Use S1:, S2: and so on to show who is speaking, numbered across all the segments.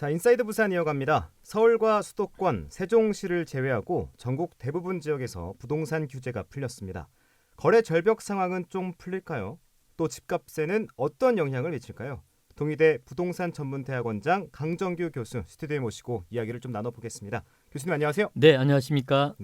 S1: 자, 인사이드 부산 이어갑니다. 서울과 수도권, 세종시를 제외하고 전국 대부분 지역에서 부동산 규제가 풀렸습니다. 거래 절벽 상황은 좀 풀릴까요? 또 집값에는 어떤 영향을 미칠까요? 동의대 부동산 전문대학원장 강정규 교수 스튜디오에 모시고 이야기를 좀 나눠보겠습니다. 교수님 안녕하세요.
S2: 네, 안녕하십니까?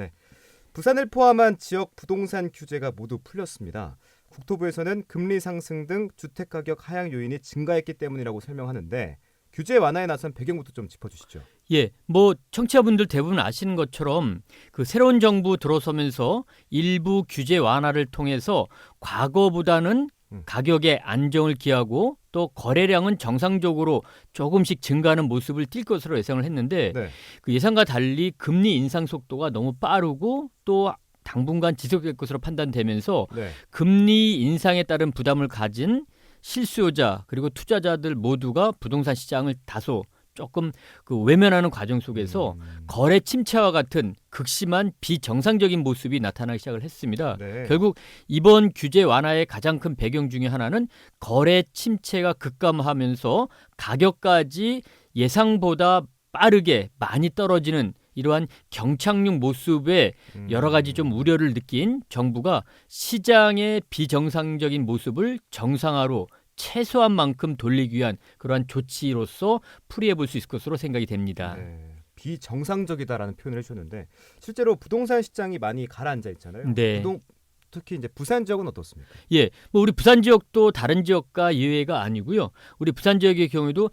S1: 부산을 포함한 지역 부동산 규제가 모두 풀렸습니다. 국토부에서는 금리 상승 등 주택 가격 하향 요인이 증가했기 때문이라고 설명하는데 규제 완화에 나선 배경부터 좀 짚어주시죠.
S2: 예, 뭐 청취자분들 대부분 아시는 것처럼 그 새로운 정부 들어서면서 일부 규제 완화를 통해서 과거보다는
S1: 음.
S2: 가격의 안정을 기하고 또 거래량은 정상적으로 조금씩 증가하는 모습을 띌 것으로 예상을 했는데
S1: 네.
S2: 그 예상과 달리 금리 인상 속도가 너무 빠르고 또 당분간 지속될 것으로 판단되면서
S1: 네.
S2: 금리 인상에 따른 부담을 가진 실수요자 그리고 투자자들 모두가 부동산 시장을 다소 조금 그 외면하는 과정 속에서
S1: 음,
S2: 거래 침체와 같은 극심한 비정상적인 모습이 나타나기 시작을 했습니다.
S1: 네.
S2: 결국 이번 규제 완화의 가장 큰 배경 중에 하나는 거래 침체가 급감하면서 가격까지 예상보다 빠르게 많이 떨어지는 이러한 경착륙 모습에
S1: 음.
S2: 여러 가지 좀 우려를 느낀 정부가 시장의 비정상적인 모습을 정상화로 최소한 만큼 돌리기 위한 그러한 조치로서 풀이해 볼 수 있을 것으로 생각이 됩니다.
S1: 네. 비정상적이다라는 표현을 해주셨는데 실제로 부동산 시장이 많이 가라앉아 있잖아요.
S2: 네.
S1: 부동, 특히 이제 부산 지역은 어떻습니까?
S2: 예, 뭐 우리 부산 지역도 다른 지역과 예외가 아니고요. 우리 부산 지역의 경우에도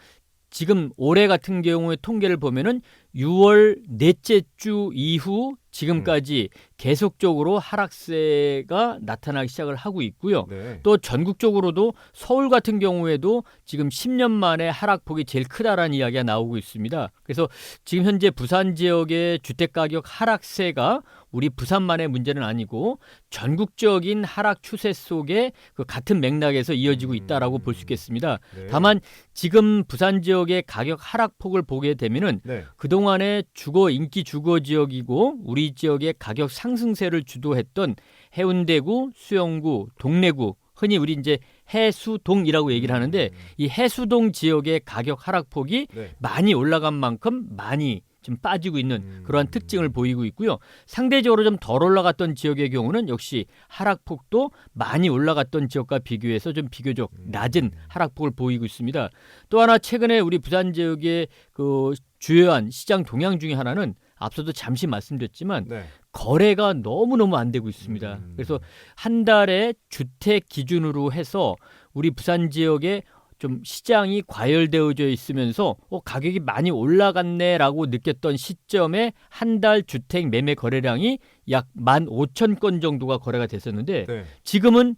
S2: 지금 올해 같은 경우에 통계를 보면은 6월 넷째 주 이후 지금까지 계속적으로 하락세가 나타나기 시작을 하고 있고요.
S1: 네.
S2: 또 전국적으로도 서울 같은 경우에도 지금 10년 만에 하락폭이 제일 크다라는 이야기가 나오고 있습니다. 그래서 지금 현재 부산 지역의 주택 가격 하락세가 우리 부산만의 문제는 아니고 전국적인 하락 추세 속에 그 같은 맥락에서 이어지고 있다라고 볼 수 있겠습니다.
S1: 네.
S2: 다만 지금 부산 지역의 가격 하락폭을 보게 되면은
S1: 네.
S2: 그동안 의 주거 인기 주거 지역이고 우리 지역의 가격 상승세를 주도했던 해운대구, 수영구, 동래구 흔히 우리 이제 해수동이라고 얘기를 하는데
S1: 음,
S2: 이 해수동 지역의 가격 하락폭이
S1: 네.
S2: 많이 올라간 만큼 많이 좀 빠지고 있는
S1: 음.
S2: 그러한 특징을 보이고 있고요. 상대적으로 좀 덜 올라갔던 지역의 경우는 역시 하락폭도 많이 올라갔던 지역과 비교해서 좀 비교적
S1: 음.
S2: 낮은 하락폭을 보이고 있습니다. 또 하나 최근에 우리 부산 지역의 그 주요한 시장 동향 중에 하나는 앞서도 잠시 말씀드렸지만
S1: 네.
S2: 거래가 너무너무 안 되고 있습니다.
S1: 음.
S2: 그래서 한 달에 주택 기준으로 해서 우리 부산 지역에 좀 시장이 과열되어져 있으면서 어, 가격이 많이 올라갔네라고 느꼈던 시점에 한 달 주택 매매 거래량이 약 15,000건 정도가 거래가 됐었는데
S1: 네.
S2: 지금은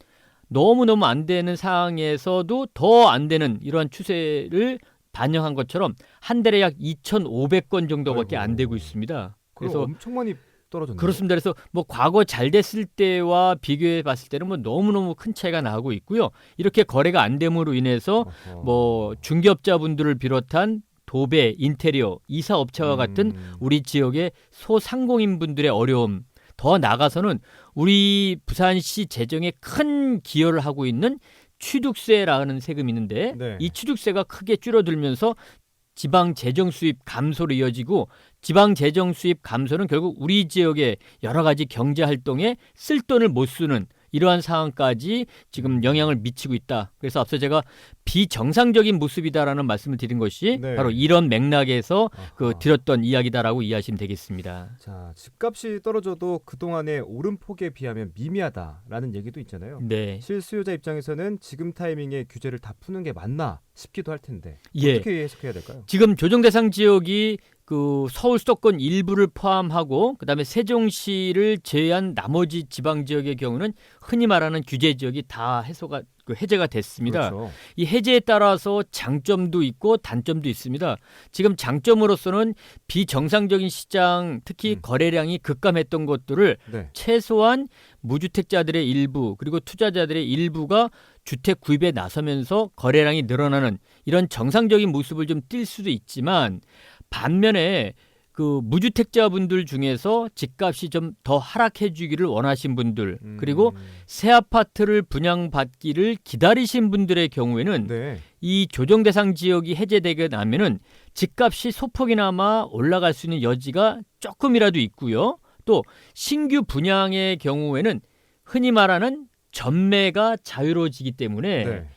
S2: 너무너무 안 되는 상황에서도 더 안 되는 이러한 추세를 반영한 것처럼 한 달에 약 2,500건 정도밖에 안. 되고 있습니다.
S1: 그래서
S2: 그래서
S1: 엄청 많이 떨어졌네요.
S2: 그렇습니다. 그래서 뭐 과거 잘 됐을 때와 비교해 봤을 때는 뭐 너무너무 큰 차이가 나고 있고요. 이렇게 거래가 안 됨으로 인해서
S1: 어허.
S2: 뭐 중개업자분들을 비롯한 도배, 인테리어, 이사 업체와 같은
S1: 음.
S2: 우리 지역의 소상공인 분들의 어려움 더 나가서는 우리 부산시 재정에 큰 기여를 하고 있는 취득세라는 세금이 있는데
S1: 네.
S2: 이 취득세가 크게 줄어들면서 지방 재정 수입 감소로 이어지고 지방 재정 수입 감소는 결국 우리 지역의 여러 가지 경제 활동에 쓸 돈을 못 쓰는 이러한 상황까지 지금 영향을 미치고 있다. 그래서 앞서 제가 비정상적인 모습이다라는 말씀을 드린 것이
S1: 네.
S2: 바로 이런 맥락에서 그
S1: 아하.
S2: 드렸던 이야기다라고 이해하시면 되겠습니다.
S1: 자, 집값이 떨어져도 그동안의 오름폭에 비하면 미미하다라는 얘기도 있잖아요.
S2: 네.
S1: 실수요자 입장에서는 지금 타이밍에 규제를 다 푸는 게 맞나 싶기도 할 텐데
S2: 예.
S1: 어떻게 해석해야 될까요?
S2: 지금 조정 대상 지역이 그 서울 수도권 일부를 포함하고 그다음에 세종시를 제외한 나머지 지방 지역의 경우는 흔히 말하는 규제 지역이 다 해소가 그 해제가 됐습니다.
S1: 그렇죠.
S2: 이 해제에 따라서 장점도 있고 단점도 있습니다. 지금 장점으로서는 비정상적인 시장, 특히
S1: 음.
S2: 거래량이 급감했던 것들을
S1: 네.
S2: 최소한 무주택자들의 일부 그리고 투자자들의 일부가 주택 구입에 나서면서 거래량이 늘어나는 이런 정상적인 모습을 좀 띌 수도 있지만 반면에 그 무주택자분들 중에서 집값이 좀 더 하락해 주기를 원하신 분들
S1: 음.
S2: 그리고 새 아파트를 분양받기를 기다리신 분들의 경우에는
S1: 네.
S2: 이 조정 대상 지역이 해제되게 나면은 집값이 소폭이나마 올라갈 수 있는 여지가 조금이라도 있고요. 또 신규 분양의 경우에는 흔히 말하는 전매가 자유로워지기 때문에
S1: 네.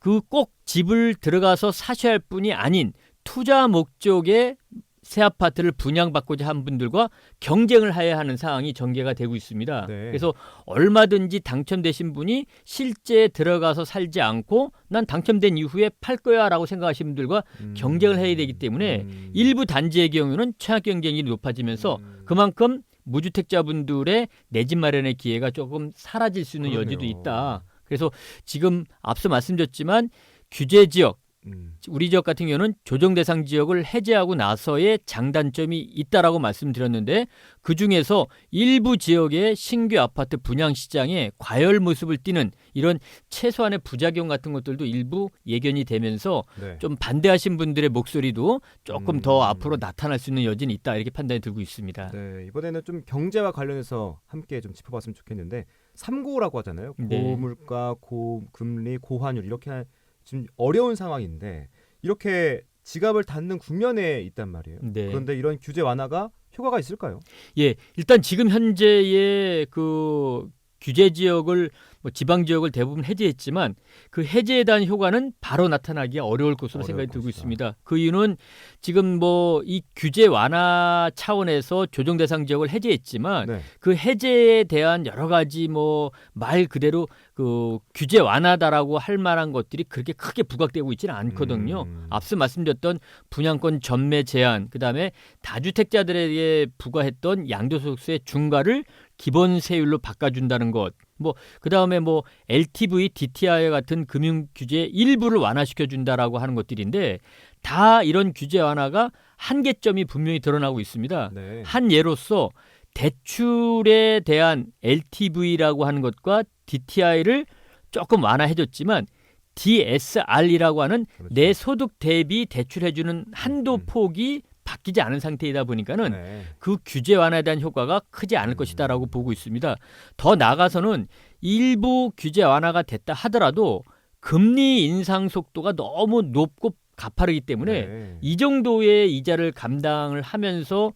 S2: 그꼭 집을 들어가서 사셔야 할 뿐이 아닌 투자 목적의 새 아파트를 분양받고자 한 분들과 경쟁을 해야 하는 상황이 전개가 되고 있습니다.
S1: 네.
S2: 그래서 얼마든지 당첨되신 분이 실제 들어가서 살지 않고 난 당첨된 이후에 팔 거야라고 생각하시는 분들과
S1: 음.
S2: 경쟁을 해야 되기 때문에
S1: 음.
S2: 일부 단지의 경우는 최악 경쟁이 높아지면서
S1: 음.
S2: 그만큼 무주택자분들의 내 집 마련의 기회가 조금 사라질 수 있는
S1: 그러네요.
S2: 여지도 있다. 그래서 지금 앞서 말씀드렸지만 규제 지역
S1: 음.
S2: 우리 지역 같은 경우는 조정 대상 지역을 해제하고 나서의 장단점이 있다라고 말씀드렸는데 그 중에서 일부 지역의 신규 아파트 분양 시장에 과열 모습을 띠는 이런 최소한의 부작용 같은 것들도 일부 예견이 되면서
S1: 네.
S2: 좀 반대하신 분들의 목소리도 조금
S1: 음.
S2: 더 앞으로 나타날 수 있는 여지는 있다 이렇게 판단이 들고 있습니다.
S1: 네, 이번에는 좀 경제와 관련해서 함께 좀 짚어봤으면 좋겠는데 삼고라고 하잖아요.
S2: 네.
S1: 고물가, 고금리, 고환율 이렇게 지금 어려운 상황인데 이렇게 지갑을 닫는 국면에 있단 말이에요.
S2: 네.
S1: 그런데 이런 규제 완화가 효과가 있을까요?
S2: 예, 일단 지금 현재의 그 규제 지역을 뭐 지방 지역을 대부분 해제했지만 그 해제에 대한 효과는 바로 나타나기 어려울 것으로
S1: 어려울
S2: 생각이 들고
S1: 것이다.
S2: 있습니다. 그 이유는 지금 뭐 이 규제 완화 차원에서 조정 대상 지역을 해제했지만
S1: 네.
S2: 그 해제에 대한 여러 가지 뭐 말 그대로 그 규제 완화다라고 할 만한 것들이 그렇게 크게 부각되고 있지는 않거든요.
S1: 음.
S2: 앞서 말씀드렸던 분양권 전매 제한, 그다음에 다주택자들에게 부과했던 양도소득세 중과를 기본 세율로 바꿔준다는 것, 뭐 그다음에 뭐 LTV, DTI 같은 금융 규제 일부를 완화시켜 준다라고 하는 것들인데 다 이런 규제 완화가 한계점이 분명히 드러나고 있습니다.
S1: 네.
S2: 한 예로서 대출에 대한 LTV라고 하는 것과 DTI를 조금 완화해줬지만 DSR이라고 하는
S1: 그렇죠.
S2: 내 소득 대비 대출해주는 한도
S1: 음.
S2: 폭이 바뀌지 않은 상태이다 보니까는
S1: 네.
S2: 그 규제 완화에 대한 효과가 크지 않을
S1: 음.
S2: 것이다라고 보고 있습니다. 더 나아가서는 일부 규제 완화가 됐다 하더라도 금리 인상 속도가 너무 높고 가파르기 때문에
S1: 네.
S2: 이 정도의 이자를 감당을 하면서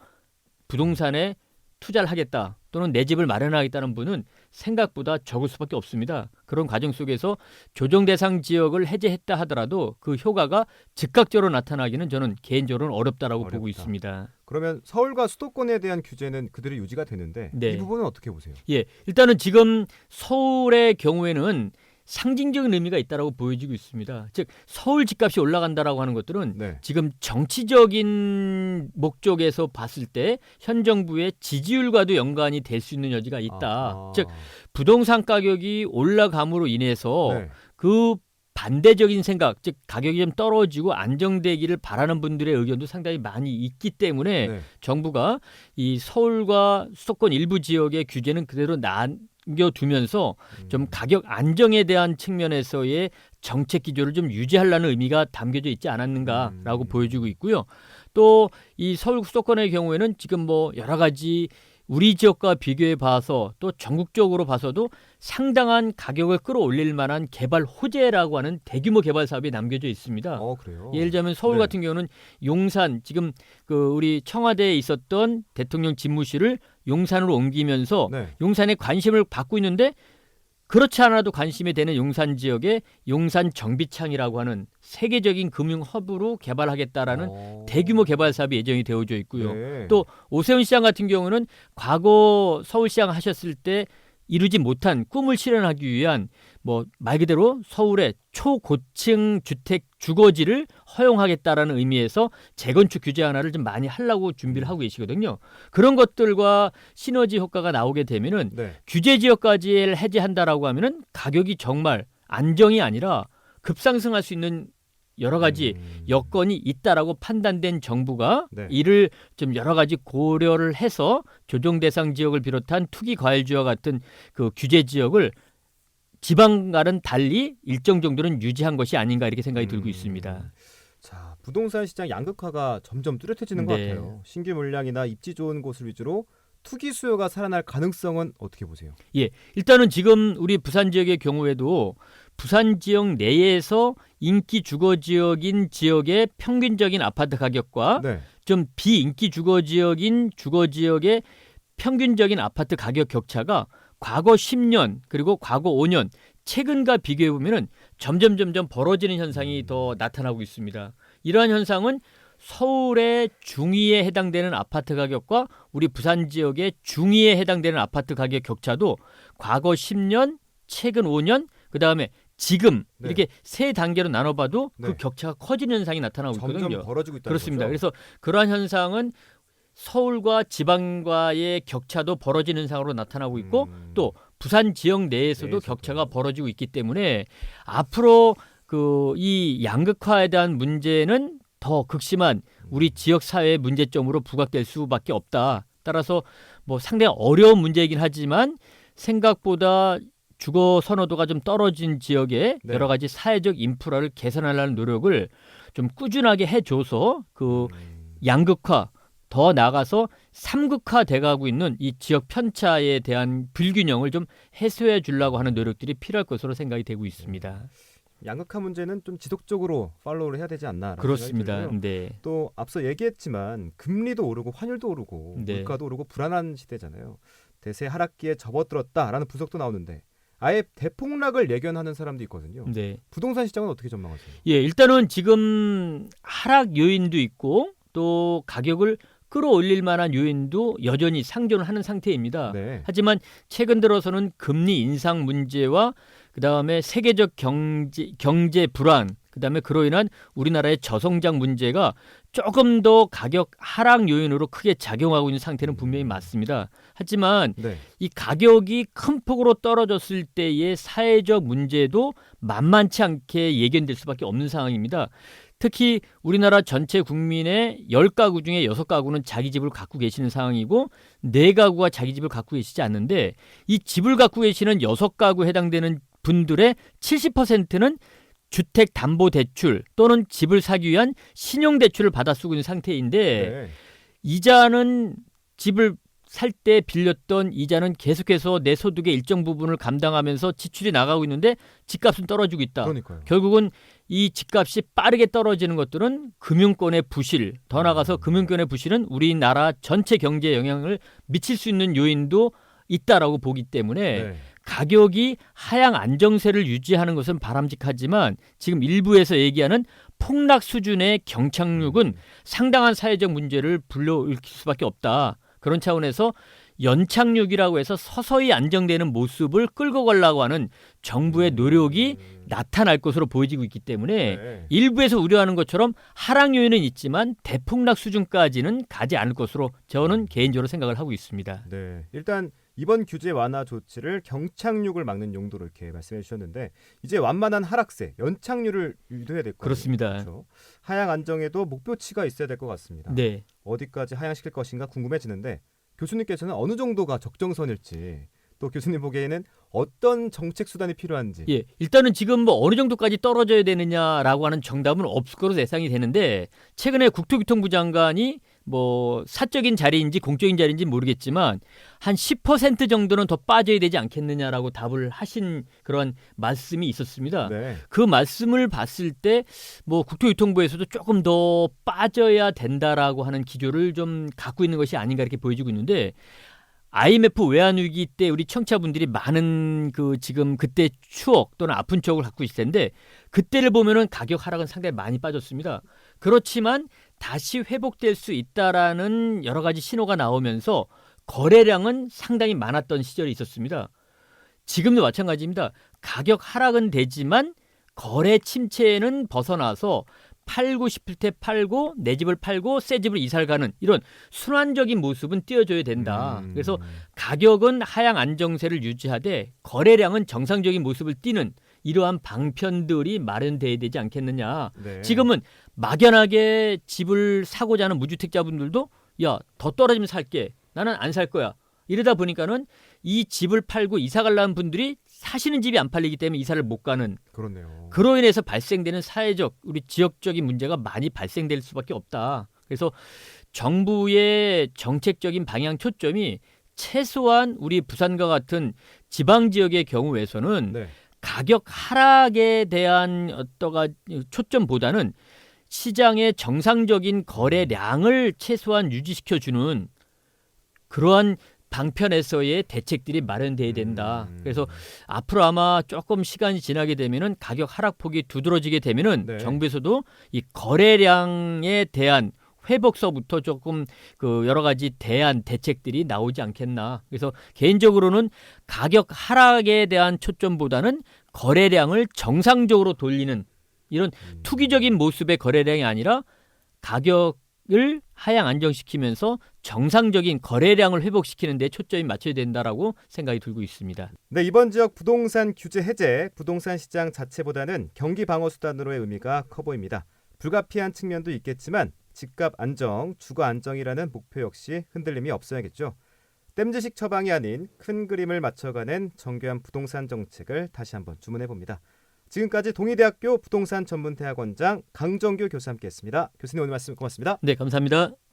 S2: 부동산에 투자를 하겠다 또는 내 집을 마련하겠다는 분은 생각보다 적을 수밖에 없습니다. 그런 과정 속에서 조정 대상 지역을 해제했다 하더라도 그 효과가 즉각적으로 나타나기는 저는 개인적으로는 어렵다라고 보고
S1: 어렵다.
S2: 있습니다.
S1: 그러면 서울과 수도권에 대한 규제는 그대로 유지가 되는데
S2: 네.
S1: 이 부분은 어떻게 보세요?
S2: 예, 일단은 지금 서울의 경우에는 상징적인 의미가 있다라고 보여지고 있습니다. 즉 서울 집값이 올라간다라고 하는 것들은
S1: 네.
S2: 지금 정치적인 목적에서 봤을 때 현 정부의 지지율과도 연관이 될 수 있는 여지가 있다.
S1: 아하.
S2: 즉 부동산 가격이 올라감으로 인해서
S1: 네.
S2: 그 반대적인 생각, 즉 가격이 좀 떨어지고 안정되기를 바라는 분들의 의견도 상당히 많이 있기 때문에
S1: 네.
S2: 정부가 이 서울과 수도권 일부 지역의 규제는 그대로 남 겨두면서 좀
S1: 음.
S2: 가격 안정에 대한 측면에서의 정책 기조를 좀 유지하려는 의미가 담겨져 있지 않았는가라고
S1: 음.
S2: 보여지고 있고요. 또 이 서울 수도권의 경우에는 지금 뭐 여러 가지 우리 지역과 비교해 봐서 또 전국적으로 봐서도 상당한 가격을 끌어올릴 만한 개발 호재라고 하는 대규모 개발 사업이 남겨져 있습니다.
S1: 어.
S2: 예를 들자면 서울
S1: 네.
S2: 같은 경우는 용산 지금 그 우리 청와대에 있었던 대통령 집무실을 용산으로 옮기면서
S1: 네.
S2: 용산에 관심을 받고 있는데 그렇지 않아도 관심이 되는 용산 지역에 용산 정비창이라고 하는 세계적인 금융 허브로 개발하겠다라는
S1: 어.
S2: 대규모 개발 사업이 예정이 되어져 있고요.
S1: 네.
S2: 또 오세훈 시장 같은 경우는 과거 서울시장 하셨을 때 이루지 못한 꿈을 실현하기 위한 뭐 말 그대로 서울의 초고층 주택 주거지를 허용하겠다라는 의미에서 재건축 규제 하나를 좀 많이 하려고 준비를 하고 계시거든요. 그런 것들과 시너지 효과가 나오게 되면은
S1: 네.
S2: 규제 지역까지 해제한다라고 하면은 가격이 정말 안정이 아니라 급상승할 수 있는 여러 가지
S1: 음.
S2: 여건이 있다라고 판단된 정부가
S1: 네.
S2: 이를 좀 여러 가지 고려를 해서 조정 대상 지역을 비롯한 투기 과일주와 같은 그 규제 지역을 지방과는 달리 일정 정도는 유지한 것이 아닌가 이렇게 생각이 들고
S1: 음.
S2: 있습니다.
S1: 자 부동산 시장 양극화가 점점 뚜렷해지는 것
S2: 네.
S1: 같아요. 신규 물량이나 입지 좋은 곳을 위주로 투기 수요가 살아날 가능성은 어떻게 보세요?
S2: 일단은 지금 우리 부산 지역의 경우에도 부산 지역 내에서 인기 주거 지역인 지역의 평균적인 아파트 가격과
S1: 네.
S2: 좀 비인기 주거 지역인 주거 지역의 평균적인 아파트 가격 격차가 과거 10년 그리고 과거 5년 최근과 비교해 보면은 점점 점점 벌어지는 현상이 더 나타나고 있습니다. 이러한 현상은 서울의 중위에 해당되는 아파트 가격과 우리 부산 지역의 중위에 해당되는 아파트 가격 격차도 과거 10년, 최근 5년, 그 다음에 지금
S1: 네.
S2: 이렇게 세 단계로 나눠봐도 그
S1: 네.
S2: 격차가 커지는 현상이 나타나고 있거든요.
S1: 점점 벌어지고 있다는
S2: 그렇습니다.
S1: 거죠.
S2: 그래서 그러한 현상은 서울과 지방과의 격차도 벌어지는 현상으로 나타나고 있고
S1: 음.
S2: 또 부산 지역 내에서도
S1: 내에서도.
S2: 격차가 벌어지고 있기 때문에 앞으로 그 이 양극화에 대한 문제는 더 극심한 우리 지역 사회의 문제점으로 부각될 수밖에 없다. 따라서 뭐 상당히 어려운 문제이긴 하지만 생각보다 주거 선호도가 좀 떨어진 지역에
S1: 네.
S2: 여러 가지 사회적 인프라를 개선하려는 노력을 좀 꾸준하게 해줘서 그
S1: 음.
S2: 양극화 더 나아가서 삼극화 돼가고 있는 이 지역 편차에 대한 불균형을 좀 해소해 주려고 하는 노력들이 필요할 것으로 생각이 되고 있습니다.
S1: 양극화 문제는 좀 지속적으로 팔로우를 해야 되지 않나
S2: 그렇습니다. 네.
S1: 또 앞서 얘기했지만 금리도 오르고 환율도 오르고
S2: 네.
S1: 물가도 오르고 불안한 시대잖아요. 대세 하락기에 접어들었다라는 분석도 나오는데 아예 대폭락을 예견하는 사람도 있거든요.
S2: 네.
S1: 부동산 시장은 어떻게 전망하세요?
S2: 예, 일단은 지금 하락 요인도 있고 또 가격을 끌어올릴 만한 요인도 여전히 상존을 하는 상태입니다.
S1: 네.
S2: 하지만 최근 들어서는 금리 인상 문제와 그다음에 세계적 경제 경제 불안 그다음에 그로 인한 우리나라의 저성장 문제가 조금 더 가격 하락 요인으로 크게 작용하고 있는 상태는 분명히 맞습니다. 하지만
S1: 네.
S2: 이 가격이 큰 폭으로 떨어졌을 때의 사회적 문제도 만만치 않게 예견될 수밖에 없는 상황입니다. 특히 우리나라 전체 국민의 10가구 중에 6가구는 자기 집을 갖고 계시는 상황이고 4가구가 자기 집을 갖고 계시지 않는데 이 집을 갖고 계시는 6가구에 해당되는 분들의 70%는 주택 담보 대출 또는 집을 사기 위한 신용 대출을 받아 쓰고 있는 상태인데
S1: 네.
S2: 이자는 집을 살때 빌렸던 이자는 계속해서 내 소득의 일정 부분을 감당하면서 지출이 나가고 있는데 집값은 떨어지고 있다.
S1: 그러니까요.
S2: 결국은 이 집값이 빠르게 떨어지는 것들은 금융권의 부실, 더 나아가서
S1: 음.
S2: 금융권의 부실은 우리나라 전체 경제에 영향을 미칠 수 있는 요인도 있다라고 보기 때문에
S1: 네.
S2: 가격이 하향 안정세를 유지하는 것은 바람직하지만 지금 일부에서 얘기하는 폭락 수준의 경착륙은
S1: 음.
S2: 상당한 사회적 문제를 불러일으킬 수밖에 없다. 그런 차원에서 연착륙이라고 해서 서서히 안정되는 모습을 끌고 가려고 하는 정부의 노력이
S1: 음.
S2: 나타날 것으로 보여지고 있기 때문에
S1: 네.
S2: 일부에서 우려하는 것처럼 하락 요인은 있지만 대폭락 수준까지는 가지 않을 것으로 저는 개인적으로 생각을 하고 있습니다.
S1: 네. 일단 이번 규제 완화 조치를 경착륙을 막는 용도로 이렇게 말씀해 주셨는데 이제 완만한 하락세, 연착륙을 유도해야 될 거예요.
S2: 그렇습니다.
S1: 그렇죠. 하향 안정에도 목표치가 있어야 될 것 같습니다.
S2: 네.
S1: 어디까지 하향시킬 것인가 궁금해지는데 교수님께서는 어느 정도가 적정선일지 또 교수님 보기에는 어떤 정책 수단이 필요한지.
S2: 예, 일단은 지금 뭐 어느 정도까지 떨어져야 되느냐라고 하는 정답은 없을 거로 예상이 되는데 최근에 국토교통부 장관이 뭐 사적인 자리인지 공적인 자리인지 모르겠지만 한 10% 정도는 더 빠져야 되지 않겠느냐라고 답을 하신 그런 말씀이 있었습니다.
S1: 네.
S2: 그 말씀을 봤을 때 뭐 국토교통부에서도 조금 더 빠져야 된다라고 하는 기조를 좀 갖고 있는 것이 아닌가 이렇게 보여지고 있는데 IMF 외환 위기 때 우리 청취자분들이 많은 그 지금 그때 추억 또는 아픈 추억을 갖고 있을 텐데 그때를 보면은 가격 하락은 상당히 많이 빠졌습니다. 그렇지만 다시 회복될 수 있다라는 여러 가지 신호가 나오면서 거래량은 상당히 많았던 시절이 있었습니다. 지금도 마찬가지입니다. 가격 하락은 되지만 거래 침체는 벗어나서 팔고 싶을 때 팔고 내 집을 팔고 새 집을 이사를 가는 이런 순환적인 모습은 띄어줘야 된다.
S1: 음.
S2: 그래서 가격은 하향 안정세를 유지하되 거래량은 정상적인 모습을 띠는 이러한 방편들이 마련돼야 되지 않겠느냐.
S1: 네.
S2: 지금은 막연하게 집을 사고자 하는 무주택자분들도 야 더 떨어지면 살게 나는 안 살 거야 이러다 보니까는 이 집을 팔고 이사 가려는 분들이 사시는 집이 안 팔리기 때문에 이사를 못 가는
S1: 그렇네요.
S2: 그로 인해서 발생되는 사회적 우리 지역적인 문제가 많이 발생될 수밖에 없다. 그래서 정부의 정책적인 방향 초점이 최소한 우리 부산과 같은 지방 지역의 경우에서는
S1: 네.
S2: 가격 하락에 대한 어떠가 초점보다는 시장의 정상적인 거래량을 최소한 유지시켜 주는 그러한 방편에서의 대책들이 마련돼야 된다.
S1: 음.
S2: 그래서 앞으로 아마 조금 시간이 지나게 되면은 가격 하락폭이 두드러지게 되면은
S1: 네.
S2: 정부에서도 이 거래량에 대한 회복서부터 조금 그 여러 가지 대안 대책들이 나오지 않겠나. 그래서 개인적으로는 가격 하락에 대한 초점보다는 거래량을 정상적으로 돌리는 이런
S1: 음.
S2: 투기적인 모습의 거래량이 아니라 가격을 하향 안정시키면서 정상적인 거래량을 회복시키는 데 초점이 맞춰야 된다라고 생각이 들고 있습니다.
S1: 네, 이번 지역 부동산 규제 해제, 부동산 시장 자체보다는 경기 방어 수단으로의 의미가 커 보입니다. 불가피한 측면도 있겠지만 집값 안정, 주거 안정이라는 목표 역시 흔들림이 없어야겠죠. 땜지식 처방이 아닌 큰 그림을 맞춰가는 정교한 부동산 정책을 다시 한번 주문해 봅니다. 지금까지 동의대학교 부동산 전문대학원장 강정규 교수 함께했습니다. 교수님 오늘 말씀 고맙습니다.
S2: 네, 감사합니다.